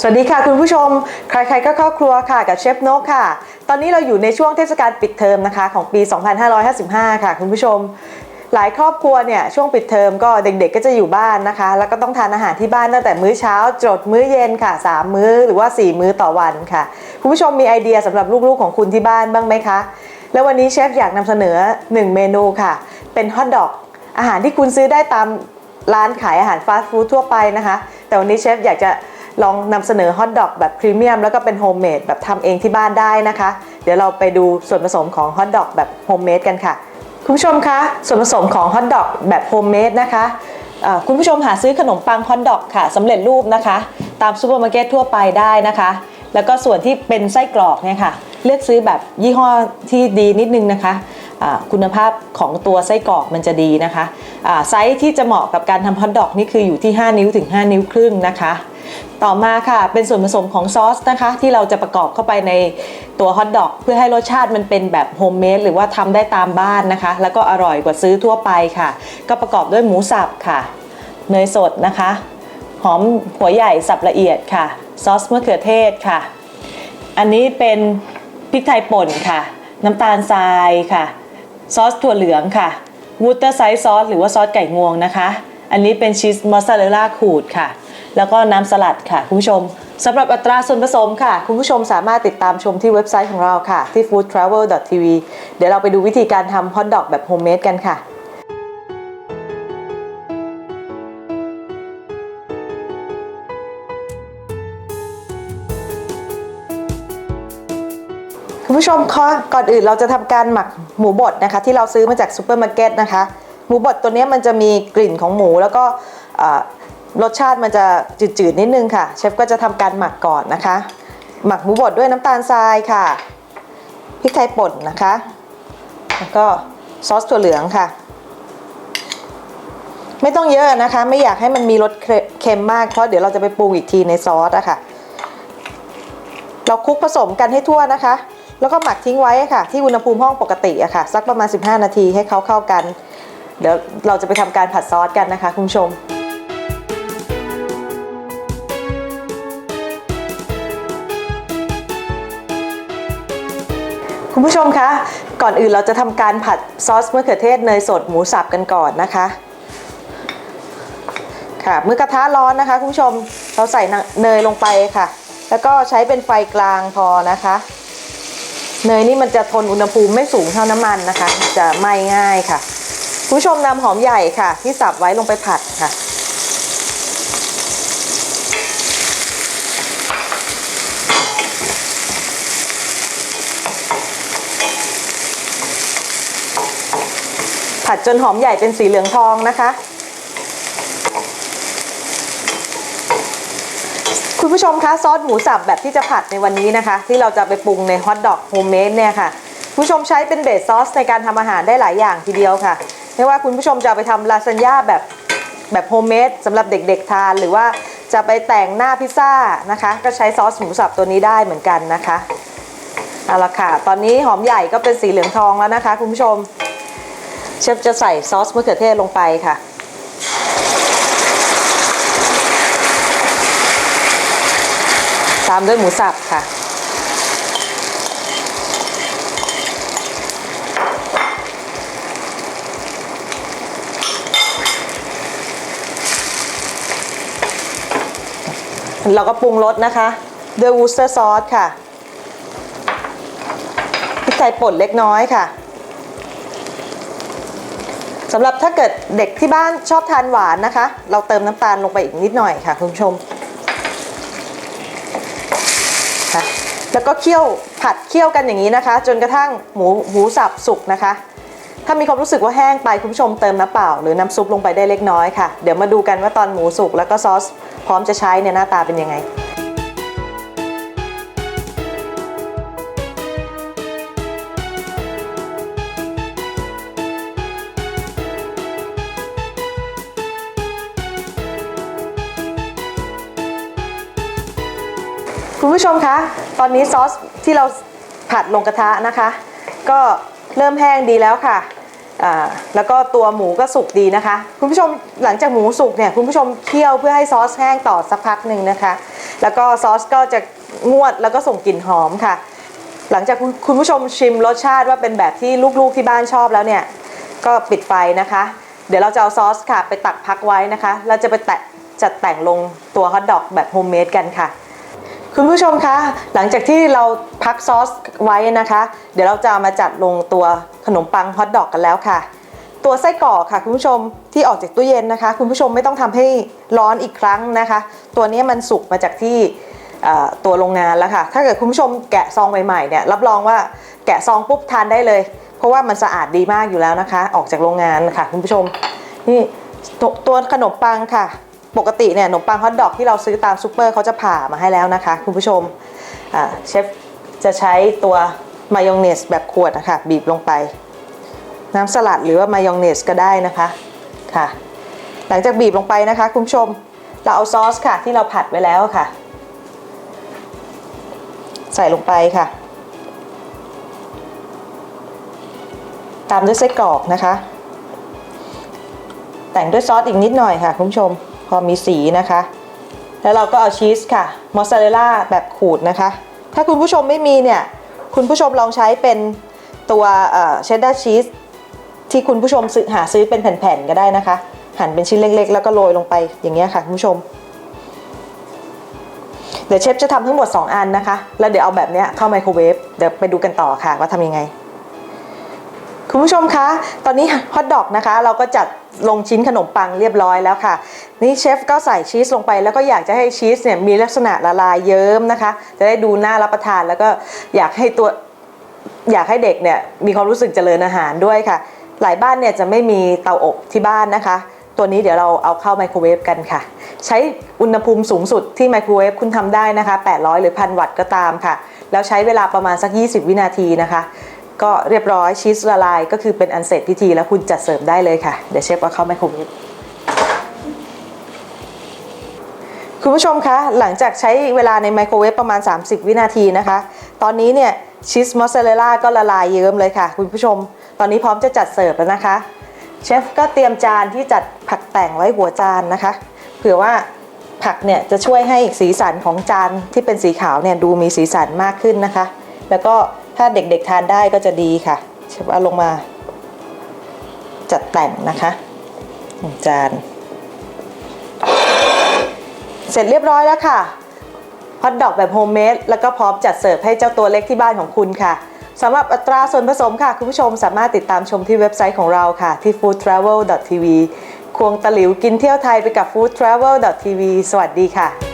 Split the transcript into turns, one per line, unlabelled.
สวัสดีค่ะคุณผู้ชม ใครๆก็เข้าครัวค่ะกับเชฟนกค่ะ ตอนนี้เราอยู่ในช่วงเทศกาลปิดเทอมนะคะของปี 2555 ค่ะคุณผู้ชม หลายครอบครัวเนี่ยช่วงปิดเทอมก็เด็กๆก็จะอยู่บ้านนะคะ แล้วก็ต้องทานอาหารที่บ้านตั้งแต่มื้อเช้าจดมื้อเย็นค่ะ 3 มื้อหรือว่า 4 มื้อต่อวันค่ะ คุณผู้ชมมีไอเดียสำหรับลูกๆของคุณที่บ้านบ้างไหมคะ แล้ววันนี้เชฟอยากนำเสนอ 1 เมนูค่ะ เป็นฮอทดอกอาหารที่คุณซื้อได้ตามร้านขายอาหารฟาสต์ฟู้ดทั่วไปนะคะ แต่วันนี้เชฟอยากจะ ลองนำเสนอฮอทดอกแบบพรีเมียมแล้วก็เป็นโฮมเมดแบบทำเองที่บ้านได้นะคะ เดี๋ยวเราไปดูส่วนผสมของฮอทดอกแบบโฮมเมดกันค่ะ คุณผู้ชมคะส่วนผสมของฮอทดอกแบบโฮมเมดนะคะคุณผู้ชมหาซื้อขนมปังฮอทดอกค่ะสำเร็จรูปนะคะ ตามซูเปอร์มาร์เก็ตทั่วไปได้นะคะ แล้วก็ส่วนที่เป็นไส้กรอกเนี่ยค่ะ เลือกซื้อแบบยี่ห้อที่ดีนิดนึงนะคะ คุณภาพของตัวไส้กรอกมันจะดีนะคะไซส์ที่จะเหมาะกับการทำฮอทดอกนี่คืออยู่ที่ 5 นิ้วถึง 5 นิ้วครึ่งนะคะต่อมาค่ะเป็นส่วนผสมของซอสนะคะ ที่เราจะประกอบเข้าไปในตัวฮอทดอกเพื่อให้รสชาติมันเป็นแบบโฮมเมดหรือว่าทำได้ตามบ้านนะคะ แล้วก็อร่อยกว่าซื้อทั่วไปค่ะ ก็ประกอบด้วยหมูสับค่ะ เนยสดนะคะ หอมหัวใหญ่สับละเอียดค่ะซอสมะเขือเทศค่ะ อันนี้เป็นพริกไทยป่นค่ะ น้ำตาลทรายค่ะ ซอสถั่วเหลืองค่ะวูเตอร์ไซส์ซอสหรือว่าซอสไก่งวงนะคะ อันนี้เป็นชีสมอสซาเรลล่าขูดค่ะ แล้วก็น้ำสลัดค่ะ คุณผู้ชมสำหรับอัตราส่วนผสมค่ะ คุณผู้ชมสามารถติดตามชมที่เว็บไซต์ของเราค่ะ ที่ foodtravel.tv เดี๋ยวเราไปดูวิธีการทำฮอทดอกแบบโฮมเมดกันค่ะคุณผู้ชมคะก่อนอื่นเราจะทำการหมัก หมูบดนะคะที่เราซื้อมาจากซูเปอร์มาร์เก็ตนะคะ หมูบดตัวนี้มันจะมีกลิ่นของหมูแล้วก็รสชาติมันจะจืดๆนิดนึงค่ะ เชฟก็จะทำการหมักก่อนนะคะ หมักหมูบดด้วยน้ำตาลทรายค่ะพริกไทยป่นนะคะ แล้วก็ซอสถั่วเหลืองค่ะ ไม่ต้องเยอะนะคะ ไม่อยากให้มันมีรสเค็มมากเพราะเดี๋ยวเราจะไปปรุงอีกทีในซอสอะค่ะ เราคลุกผสมกันให้ทั่วนะคะ แล้วก็หมักทิ้งไว้ค่ะ ที่อุณหภูมิห้องปกติอะค่ะ สักประมาณ 15 นาทีให้เขาเข้ากัน เดี๋ยวเราจะไปทำการผัดซอสกันนะคะ คุณผู้ชมคุณผู้ชมคะ ก่อนอื่นเราจะทำการผัดซอสมะเขือเทศเนยสดหมูสับกันก่อนนะคะ ค่ะเมื่อกระทะร้อนนะคะคุณผู้ชมเราใส่เนยลงไปค่ะ แล้วก็ใช้เป็นไฟกลางพอนะคะ เนยนี่มันจะทนอุณหภูมิไม่สูงเท่าน้ำมันนะคะ จะไหม้ง่ายค่ะคุณผู้ชมนำหอมใหญ่ค่ะ ที่สับไว้ลงไปผัดค่ะ ผัดจนหอมใหญ่เป็นสีเหลืองทองนะคะ คุณผู้ชมคะซอสหมูสับแบบที่จะผัดในวันนี้นะคะ ที่เราจะไปปรุงในฮอทดอกโฮมเมดเนี่ยค่ะคุณผู้ชมใช้เป็นเบสซอสในการทำอาหารได้หลายอย่างทีเดียวค่ะ ไม่ว่าคุณผู้ชมจะไปทำลาซานญ่าแบบแบบโฮมเมดสำหรับเด็กๆทาน หรือว่าจะไปแต่งหน้าพิซซ่านะคะ ก็ใช้ซอสหมูสับตัวนี้ได้เหมือนกันนะคะเอาละค่ะ ตอนนี้หอมใหญ่ก็เป็นสีเหลืองทองแล้วนะคะ คุณผู้ชมเชฟจะใส่ซอสมะเขือเทศลงไปค่ะามด้วยหมูสับค่ะ เราก็ปรุงรสนะคะ ด้วยวูสเตอร์ซอสค่ะพริกไทยป่นเล็กน้อยค่ะสำหรับถ้าเกิดเด็กที่บ้านชอบทานหวานนะคะ เราเติมน้ำตาลลงไปอีกนิดหน่อยค่ะคุณผู้ชมค่ะ แล้วก็เคี่ยวผัดเคี่ยวกันอย่างนี้นะคะ จนกระทั่งหมูหมูสับสุกนะคะ ถ้ามีความรู้สึกว่าแห้งไปคุณผู้ชมเติมน้ำเปล่า หรือน้ำซุปลงไปได้เล็กน้อยค่ะ เดี๋ยวมาดูกันว่าตอนหมูสุกแล้วก็ซอสพร้อมจะใช้เนี่ยหน้าตาเป็นยังไง คุณผู้ชมคะ ตอนนี้ซอสที่เราผัดลงกระทะนะคะ ก็เริ่มแห้งดีแล้วค่ะแล้วก็ตัวหมูก็สุกดีนะคะ คุณผู้ชมหลังจากหมูสุกเนี่ยคุณผู้ชมเคี่ยวเพื่อให้ซอสแห้งต่อสักพักหนึ่งนะคะ แล้วก็ซอสก็จะงวดแล้วก็ส่งกลิ่นหอมค่ะ หลังจากคุณคุณผู้ชมชิมรสชาติว่าเป็นแบบที่ลูกๆที่บ้านชอบแล้วเนี่ยก็ปิดไฟนะคะ เดี๋ยวเราจะเอาซอสค่ะไปตักพักไว้นะคะ เราจะไปแตะจัดแต่งลงตัวฮอทดอกแบบโฮมเมดกันค่ะ คุณผู้ชมคะหลังจากที่เราพักซอสไว้นะคะ เดี๋ยวเราจะามาจัดลงตัวขนมปังฮอทดอกกันแล้วค่ะ ตัวไส้กรอกค่ะคุณผู้ชมที่ออกจากตู้เย็นนะคะ คุณผู้ชมไม่ต้องทำให้ร้อนอีกครั้งนะคะ ตัวนี้มันสุกมาจากที่ตัวโรงงานแล้วค่ะ ถ้าเกิดคุณผู้ชมแกะซองใหม่ๆเนี่ยรับรองว่าแกะซองปุ๊บทานได้เลย เพราะว่ามันสะอาดดีมากอยู่แล้วนะคะ ออกจากโรงงานค่ะคุณผู้ชมนี่ตัวขนมปังค่ะ ปกติเนี่ยขนมปังฮอทดอกที่เราซื้อตามซูเปอร์เขาจะผ่ามาให้แล้วนะคะ คุณผู้ชมเชฟจะใช้ตัวมายองเนสแบบขวดนะคะบีบลงไป น้ำสลัดหรือว่ามายองเนสก็ได้นะคะค่ะ หลังจากบีบลงไปนะคะ คุณผู้ชมเราเอาซอสค่ะที่เราผัดไว้แล้วค่ะ ใส่ลงไปค่ะ ตามด้วยไส้กรอกนะคะ แต่งด้วยซอสอีกนิดหน่อยค่ะ คุณผู้ชม พอมีสีนะคะ แล้วเราก็เอาชีสค่ะมอสซาเรลล่าแบบขูดนะคะ ถ้าคุณผู้ชมไม่มีเนี่ย คุณผู้ชมลองใช้เป็นตัวเชดดาร์ชีสที่คุณผู้ชมซื้อหาซื้อเป็นแผ่นๆก็ได้นะคะ หั่นเป็นชิ้นเล็กๆ แล้วก็โรยลงไปอย่างเงี้ยค่ะคุณผู้ชม เดี๋ยวเชฟจะทำทั้งหมด 2 อันนะคะ แล้วเดี๋ยวเอาแบบเนี้ยเข้าไมโครเวฟเดี๋ยวไปดูกันต่อค่ะว่าทำยังไง คุณผู้ชมคะ ตอนนี้ฮอทดอกนะคะ เราก็จัดลงชิ้นขนมปังเรียบร้อยแล้วค่ะ นี่เชฟก็ใส่ชีสลงไป แล้วก็อยากจะให้ชีสเนี่ยมีลักษณะละลายเยิ้มนะคะ จะได้ดูน่ารับประทานแล้วก็อยากให้ตัวอยากให้เด็กเนี่ยมีความรู้สึกเจริญอาหารด้วยค่ะ หลายบ้านเนี่ยจะไม่มีเตาอบที่บ้านนะคะ ตัวนี้เดี๋ยวเราเอาเข้าไมโครเวฟกันค่ะ ใช้อุณหภูมิสูงสุดที่ไมโครเวฟคุณทำได้นะคะ 800 หรือ 1,000 วัตต์ก็ตามค่ะ แล้วใช้เวลาประมาณสัก 20 วินาทีนะคะ ก็เรียบร้อยชีสละลายก็คือเป็นอันเสร็จพิธีแล้วคุณจัดเสิร์ฟได้เลยค่ะ เดี๋ยวเชฟเอาเข้าไมโครเวฟคุณผู้ชมคะหลังจากใช้เวลาในไมโครเวฟประมาณ 30 วินาทีนะคะ ตอนนี้เนี่ยชีสมอสซาเรลล่าก็ละลายเยิ้มเลยค่ะ คุณผู้ชม ตอนนี้พร้อมจะจัดเสิร์ฟแล้วนะคะ เชฟก็เตรียมจานที่จัดผักแต่งไว้หัวจานนะคะ เผื่อว่าผักเนี่ยจะช่วยให้สีสันของจานที่เป็นสีขาวเนี่ยดูมีสีสันมากขึ้นนะคะ แล้วก็ ถ้าเด็กๆทานได้ก็จะดีค่ะเชฟเอาลงมา จัดแต่งนะคะจาน เสร็จเรียบร้อยแล้วค่ะฮอทดอกแบบโฮมเมดแล้วก็พร้อมจัดเสิร์ฟให้เจ้าตัวเล็กที่บ้านของคุณค่ะสำหรับอัตราส่วนผสมค่ะ คุณผู้ชมสามารถติดตามชมที่เว็บไซต์ของเราค่ะ ที่ foodtravel.tv ควงตะหลิวกินเที่ยวไทยไปกับ foodtravel.tv สวัสดีค่ะ